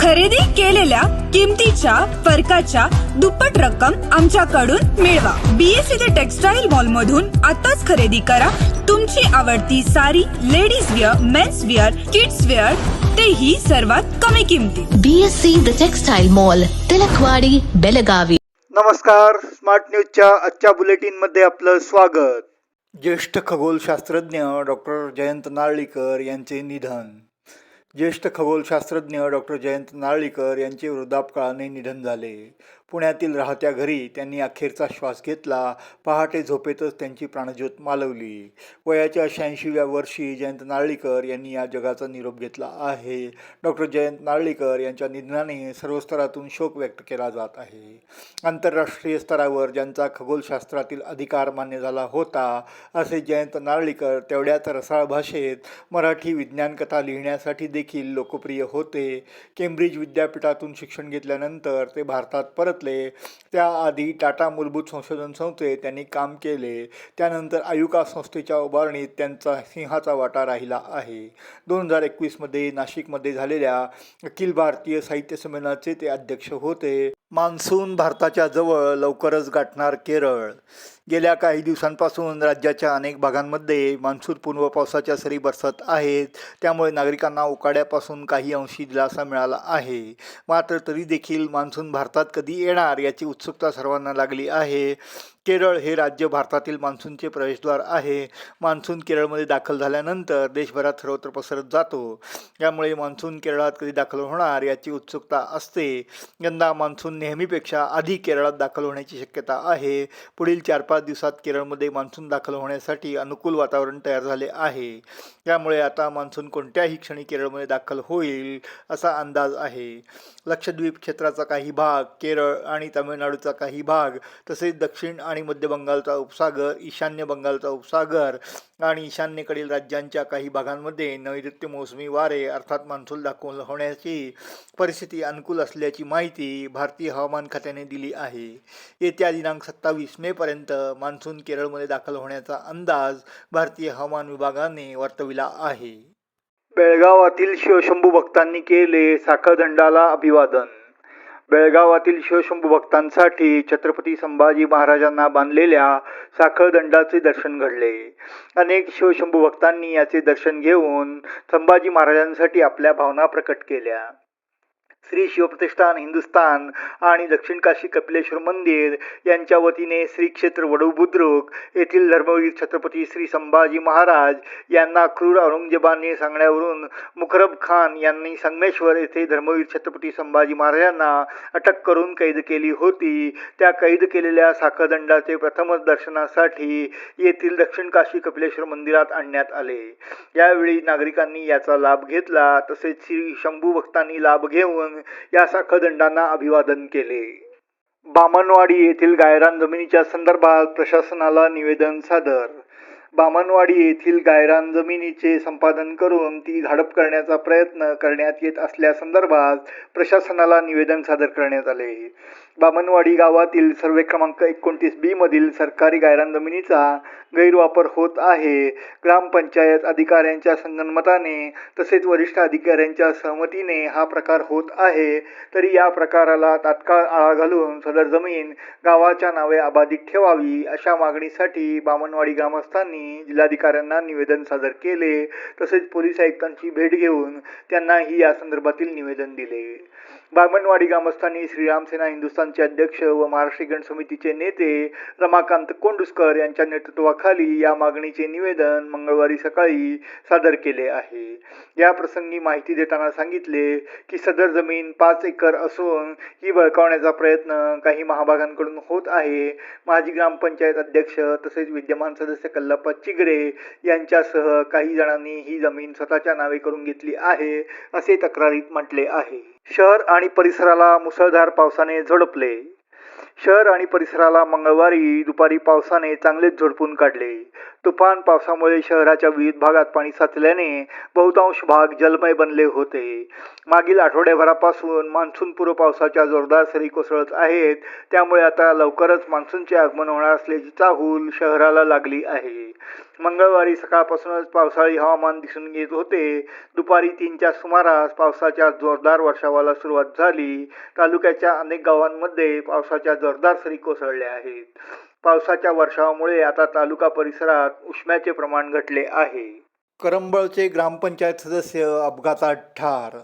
खरेदी केलेल्या किमतीच्या फरकाच्या दुप्पट रक्कम आमच्याकडून मिळवा. बीएससी ते टेक्सटाईल मॉल मधून आताच खरेदी करा. तुमची आवडती sari ladies wear men's wear kids wear तेही सर्वात कमी किमतीत BSC the textile mall Tilakwadi Belagavi. नमस्कार. स्मार्ट न्यूजच्या आजच्या बुलेटिनमध्ये आपलं स्वागत. ज्येष्ठ खगोलशास्त्रज्ञ डॉक्टर जयंत नारळीकर यांचे निधन. ज्येष्ठ खगोलशास्त्रज्ञ डॉक्टर जयंत नारळीकर यांचे वृद्धापकाळाने निधन झाले. पुण्यातील राहत्या घरी त्यांनी अखेरचा श्वास घेतला. पहाटे झोपेतच त्यांची प्राणज्योत मालवली. वयाच्या शहाऐंशीव्या वर्षी जयंत नारळीकर यांनी या जगाचा निरोप घेतला आहे. डॉक्टर जयंत नारळीकर यांच्या निधनाने सर्व स्तरातून शोक व्यक्त केला जात आहे. आंतरराष्ट्रीय स्तरावर ज्यांचा खगोलशास्त्रातील अधिकार मान्य झाला होता असे जयंत नारळीकर तेवढ्याच रसाळ भाषेत मराठी विज्ञान कथा लिहिण्यासाठी देखील लोकप्रिय होते. केम्ब्रिज विद्यापीठातून शिक्षण घेतल्यानंतर ते भारतात परत परतले त्याआधी टाटा मूलभूत संशोधन संस्थेत त्यांनी काम केले. त्यानंतर आयुका संस्थेच्या उभारणीत त्यांचा सिंहाचा वाटा राहिला आहे. दोन हजार एकवीसमध्ये नाशिकमध्ये झालेल्या अखिल भारतीय साहित्य संमेलनाचे ते अध्यक्ष होते. मान्सून भारताच्या जवळ लवकरच गाठणार केरळ. गेल्या काही दिवसांपासून राज्याच्या अनेक भागांमध्ये मान्सूनपूर्व पावसाच्या सरी बरसत आहेत. त्यामुळे नागरिकांना उकाड्यापासून काही अंशी दिलासा मिळाला आहे. मात्र तरी देखील मान्सून भारतात कधी येणार याची उत्सुकता सर्वांना लागली आहे. केरळ हे राज्य भारतातील मान्सूनचे प्रवेशद्वार आहे. मान्सून केरळमध्ये दाखल झाल्यानंतर देशभरात सर्वत्र पसरत जातो. त्यामुळे मान्सून केरळात कधी दाखल होणार याची उत्सुकता असते. यंदा मान्सून नेहमीपेक्षा आधी केरळात दाखल होण्याची शक्यता आहे. पुढील चार पाच दिवसात केरळमध्ये मान्सून दाखल होण्यासाठी अनुकूल वातावरण तयार झाले आहे. त्यामुळे आता मान्सून कोणत्याही क्षणी केरळमध्ये दाखल होईल असा अंदाज आहे. लक्षद्वीप क्षेत्राचा काही भाग केरळ आणि तामिळनाडूचा काही भाग तसेच दक्षिण आणि मध्य बंगालचा उपसागर ईशान्य बंगालचा उपसागर आणि ईशान्येकडील राज्यांच्या काही भागांमध्ये नैऋत्य मोसमी वारे अर्थात मान्सून दाखवून होण्याची परिस्थिती अनुकूल असल्याची माहिती भारतीय हवामान खात्याने दिली आहे. येत्या दिनांक सत्तावीस मेपर्यंत मान्सून केरळमध्ये दाखल होण्याचा अंदाज भारतीय हवामान विभागाने वर्तविला आहे. बेळगावातील शिवशंभू भक्तांनी केले साखळदंडाला अभिवादन. बेळगावातील शिवशंभू भक्तांसाठी छत्रपती संभाजी महाराजांना बांधलेल्या साखळदंडाचे दर्शन घडले. अनेक शिवशंभू भक्तांनी याचे दर्शन घेऊन संभाजी महाराजांसाठी आपल्या भावना प्रकट केल्या. श्री शिवप्रतिष्ठान हिंदुस्थान आणि दक्षिण काशी कपिलेश्वर मंदिर यांच्या वतीने श्री क्षेत्र वडूबुद्रुक येथील धर्मवीर छत्रपती श्री संभाजी महाराज यांना क्रूर औरंगजेबाने सांगण्यावरून मुखरब खान यांनी संगमेश्वर येथे धर्मवीर छत्रपती संभाजी महाराजांना अटक करून कैद केली होती. त्या कैद केलेल्या साखदंडाचे प्रथमच दर्शनासाठी येथील दक्षिण काशी कपिलेश्वर मंदिरात आणण्यात आले. यावेळी नागरिकांनी याचा लाभ घेतला. तसेच श्री शंभू भक्तांनी लाभ घेऊन या साखळदंडांना अभिवादन केले. बामणवाडी येथील गायरान जमिनीच्या संदर्भात प्रशासनाला निवेदन सादर बामणवाडी येथील गायरान जमिनीचे संपादन करून ती झाडप करण्याचा प्रयत्न करण्यात येत असल्यासंदर्भात प्रशासनाला निवेदन सादर करण्यात आले. बामणवाडी गावातील सर्वे क्रमांक एकोणतीस बी मधील सरकारी गायरान जमिनीचा गैरवापर होत आहे. ग्रामपंचायत अधिकाऱ्यांच्या संगणमताने तसेच वरिष्ठ अधिकाऱ्यांच्या सहमतीने हा प्रकार होत आहे. तरी या प्रकाराला तात्काळ आळा घालून सदर जमीन गावाच्या नावे अबाधित ठेवावी अशा मागणीसाठी बामणवाडी ग्रामस्थांनी यांनी जिल्हाधिकाऱ्यांना निवेदन सादर केले. तसेच पोलीस आयुक्तांची भेट घेऊन त्यांना ही या संदर्भातील निवेदन दिले. बामणवाडी ग्रामस्थांनी श्रीराम सेना हिंदुस्थानचे अध्यक्ष व महाराष्ट्र समितीचे नेते रमाकांत कोंडुस्कर यांच्या नेतृत्वाखाली या मागणीचे निवेदन मंगळवारी सकाळी सादर केले आहे. या प्रसंगी माहिती देताना सांगितले की सदर जमीन पाच एकर असून ही बळकावण्याचा प्रयत्न काही महाभागांकडून होत आहे. माजी ग्रामपंचायत अध्यक्ष तसेच विद्यमान सदस्य कल्लप्पा चिगरे यांच्यासह काही जणांनी ही जमीन स्वतःच्या नावे करून घेतली आहे असे तक्रारीत म्हटले आहे. शहर आणि परिसराला मुसळधार पावसाने झोडपले. शहर आणि परिसराला मंगळवारी दुपारी पावसाने चांगलेच झोडपून काढले. तुफान पावसामुळे शहराच्या विविध भागात पाणी साचल्याने बहुतांश भाग जलमय बनले होते. मागील आठवड्याभरापासून मान्सूनपूर्व पावसाच्या जोरदार सरी कोसळत आहेत. त्यामुळे आता लवकरच मान्सूनचे आगमन होणार असल्याची चाहूल शहराला लागली आहे. मंगळवारी सकाळपासूनच पावसाळी हवामान दिसून येत होते. दुपारी तीनच्या सुमारास पावसाच्या जोरदार वर्षावाला सुरुवात झाली. तालुक्याच्या अनेक गावांमध्ये पावसाच्या जोरदार सरी कोसळल्या आहेत. पावसाच्या वर्षावामुळे आता तालुका परिसरात उष्म्याचे प्रमाण घटले आहे. करंबळचे ग्रामपंचायत सदस्य अपघातात ठार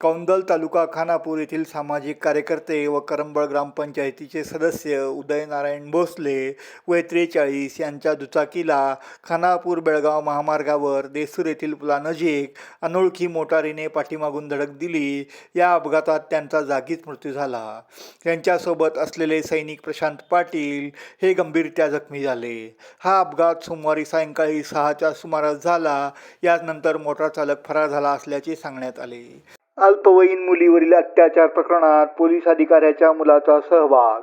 कौंदल तालुका खानापूर येथील सामाजिक कार्यकर्ते व करंबळ ग्रामपंचायतीचे सदस्य उदयनारायण भोसले वय त्रेचाळीस यांच्या दुचाकीला खानापूर बेळगाव महामार्गावर देसूर येथील पुलानजीक अनोळखी मोटारीने पाठीमागून धडक दिली. या अपघातात त्यांचा जागीच मृत्यू झाला. त्यांच्यासोबत असलेले सैनिक प्रशांत पाटील हे गंभीरत्या जखमी झाले. हा अपघात सोमवारी सायंकाळी सहाच्या सुमारास झाला. यानंतर मोटार चालक फरार झाला असल्याचे सांगण्यात आले. अल्पवयीन मुलीवरील अत्याचार प्रकरणात पोलीस अधिकाऱ्याच्या मुलाचा सहभाग.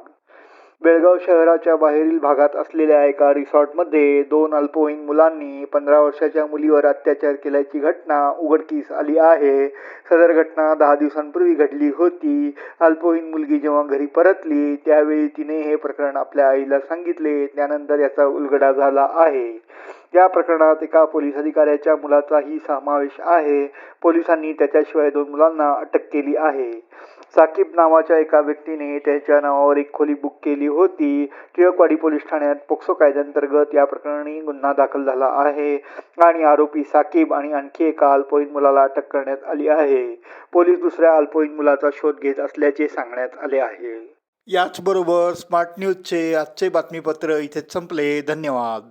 बेळगाव शहराच्या बाहेरील भागात असलेल्या एका रिसॉर्टमध्ये दोन अल्पवयीन मुलांनी पंधरा वर्षाच्या मुलीवर अत्याचार केल्याची घटना उघडकीस आली आहे. सदर घटना दहा दिवसांपूर्वी घडली होती. अल्पवयीन मुलगी जेव्हा घरी परतली त्यावेळी तिने हे प्रकरण आपल्या आईला सांगितले. त्यानंतर याचा उलगडा झाला आहे. या प्रकरणात एका पोलीस अधिकाऱ्याच्या मुलाचाही समावेश आहे. पोलिसांनी त्याच्याशिवाय दोन मुलांना अटक केली आहे. साकीब नावाच्या एका व्यक्तीने त्याच्या नावावर एक खोली बुक केली होती. टिळकवाडी पोलीस ठाण्यात पोक्सो कायद्यांतर्गत या प्रकरणी गुन्हा दाखल झाला आहे आणि आरोपी साकीब आणि आणखी एका अल्पवयीन मुलाला अटक करण्यात आली आहे. पोलीस दुसऱ्या अल्पवयीन मुलाचा शोध घेत असल्याचे सांगण्यात आले आहे. याचबरोबर स्मार्ट न्यूजचे आजचे बातमीपत्र इथे संपले. धन्यवाद.